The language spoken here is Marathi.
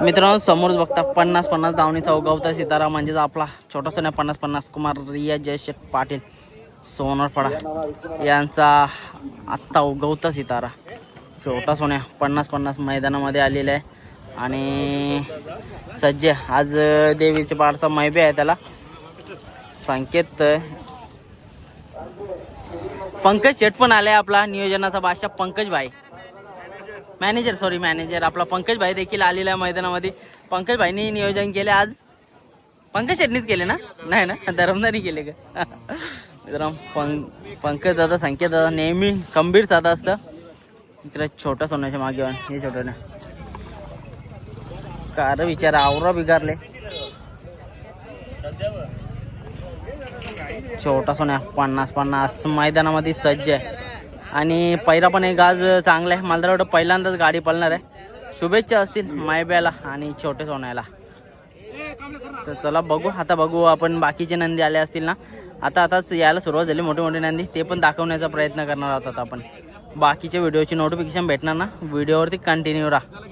मित्रांनो समोरच बघता पन्नास पन्नास धावणी उगवता सितारा म्हणजेच आपला छोटा सोन्या पन्नास पन्नास कुमार रिया जयशेख पाटील सोनरफडा यांचा आत्ता उगवता सितारा. छोटा सोन्या पन्नास पन्नास मैदानामध्ये आलेला आहे. आणि सज्ज आज देवीचे पाडचा मैबे आहे त्याला. संकेत पंकज शेट पण आलाय आपला. नियोजनाचा बादशाह पंकज भाई. मॅनेजर सॉरी मॅनेजर आपला पंकज भाई देखील आलेला आहे मैदानामध्ये. पंकज भाईनी नियोजन केले आज. पंकज शेटणीच केले ना? नाही ना? धरमदारी केले का? मित्रांनो पंक पंकज दादा संकेत दादा नेहमी खंबीर दादा असतं. इकडे छोटा सोन्याच्या मागे हे छोटं ना. कार विचार आवरा बिगारले. छोटा सोन्या पन्नास पन्नास. मैदानामध्ये सज्ज आहे. आणि पहिला पण एक आज चांगला आहे. मला तर वाटतं पहिल्यांदाच गाडी पळणार आहे. शुभेच्छा असतील मायब्याला आणि छोटे सोन्याला. तर चला बघू. आता बघू आपण बाकीचे नंदी आले असतील ना. आता आताच यायला सुरुवात झाली मोठे मोठे नंदी. ते पण दाखवण्याचा प्रयत्न करणार आहोत आता आपण. बाकीच्या व्हिडिओची नोटिफिकेशन भेटणार ना. व्हिडिओवरती कंटिन्यू राहा.